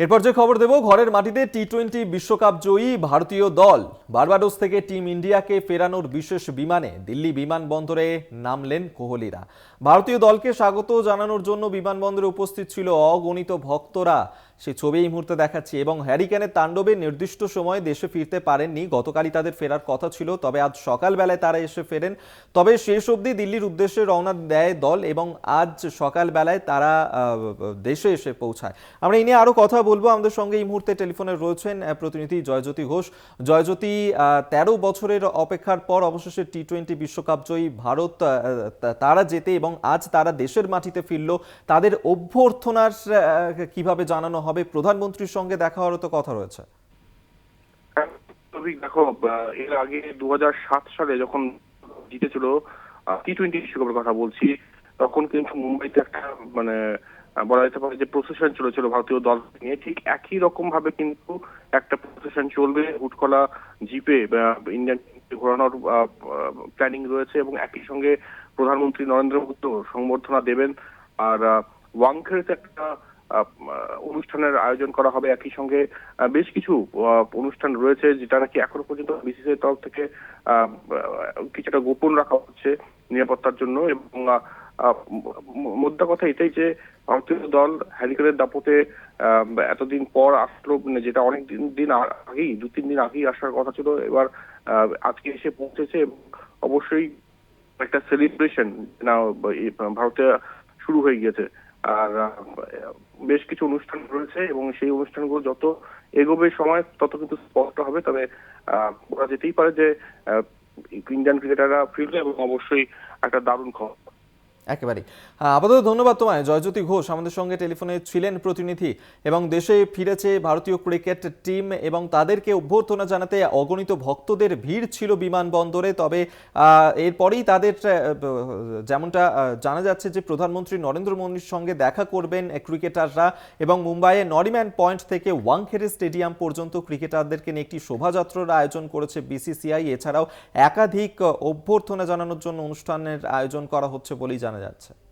এরপর যে খবর দেব, ঘরের মাটিতে টি টোয়েন্টি বিশ্বকাপ জয়ী ভারতীয় দল। বার্বাডোস থেকে টিম ইন্ডিয়াকে ফেরানোর বিশেষ বিমানে দিল্লি বিমানবন্দরে নামলেন কোহলিরা। ভারতীয় দলকে স্বাগত জানানোর জন্য বিমানবন্দরে উপস্থিত ছিল অগণিত ভক্তরা। সে ছবি এই মুহূর্তে দেখাচ্ছি এবং হ্যারিকেনের তাণ্ডবে নির্দিষ্ট সময়ে দেশে ফিরতে পারেননি। গতকালই তাদের ফেরার কথা ছিল, তবে আজ সকালবেলায় তারা এসে ফেরেন। তবে শেষ অবধি দিল্লির উদ্দেশ্যে রওনা দেয় দল এবং আজ সকালবেলায় তারা দেশে এসে পৌঁছায়। আমরা এই নিয়ে আরও কথা বলব, আমাদের সঙ্গে এই মুহূর্তে টেলিফোনে রয়েছেন প্রতিনিধি জয়জ্যোতি ঘোষ। জয়জ্যোতি তেরো বছরের অপেক্ষার পর অবশেষে টি টোয়েন্টি বিশ্বকাপ জয়ী ভারত তারা যেতে এবং আজ তারা দেশের মাটিতে ফিরল। তাদের অভ্যর্থনার কীভাবে জানানো হবে? প্রধানমন্ত্রীর সঙ্গে দেখা হওয়ার তো কথা রয়েছে। দেখো এর আগে দু হাজার সাত সালে যখন জিতেছিল টি টোয়েন্টি বিশ্বকাপের কথা বলছি, তখন কিন্তু মুম্বাইতে একটা মানে বলা যেতে পারে যে প্রসেশন চলেছিল ভারতীয় দল নিয়ে। ঠিক একই রকম ভাবে কিন্তু একটা প্রসেশন চলবে উটকলা জিপে ইন্ডিয়ান ঘোরানোর প্ল্যানিং রয়েছে এবং একই সঙ্গে প্রধানমন্ত্রী নরেন্দ্র মোদী সংবর্ধনা দেবেন। আর ওয়াংখেড়েতে একটা অনুষ্ঠানের আয়োজন করা হবে একই সঙ্গে। বেশ কিছু অনুষ্ঠান রয়েছে যেটা নাকি এখনও পর্যন্ত বিসিসিআই তরফ থেকে কিছুটা গোপন রাখা হচ্ছে নিরাপত্তার জন্য এবং মোদ্দা কথা এটাই যে ভারতীয় দল হ্যারিকেনের আহ, এতদিন পর আসলো মানে যেটা অনেক দিন দিন আগেই দু তিন দিন আগেই আসার কথা ছিল এবার আজকে এসে পৌঁছেছে এবং অবশ্যই একটা সেলিব্রেশন না ভারতে শুরু হয়ে গিয়েছে। আর বেশ কিছু অনুষ্ঠান রয়েছে এবং সেই অনুষ্ঠানগুলো যত এগোবে সময় তত কিন্তু স্পষ্ট হবে। তবে বলা যেতেই পারে যে ইন্ডিয়ান ক্রিকেটাররা ফিরবে এবং অবশ্যই একটা দারুণ খবর। একেবারে আপাতত ধন্যবাদ তোমায়। জয়জ্যোতি ঘোষ আমাদের সঙ্গে টেলিফোনে ছিলেন প্রতিনিধি এবং দেশে ফিরেছে ভারতীয় ক্রিকেট টিম এবং তাদেরকে অভ্যর্থনা জানাতে অগণিত ভক্তদের ভিড় ছিল বিমানবন্দরে। তবে এরপরেই তাদের যেমনটা জানা যাচ্ছে যে প্রধানমন্ত্রী নরেন্দ্র মোদীর সঙ্গে দেখা করবেন ক্রিকেটাররা এবং মুম্বাইয়ে নরিম্যান পয়েন্ট থেকে ওয়াংখেড়ে স্টেডিয়াম পর্যন্ত ক্রিকেটারদেরকে নিয়ে একটি শোভাযাত্রার আয়োজন করেছে বিসিসিআই। এছাড়াও একাধিক অভ্যর্থনা জানানোর জন্য অনুষ্ঠানের আয়োজন করা হচ্ছে বলেই জানা যাচ্ছে।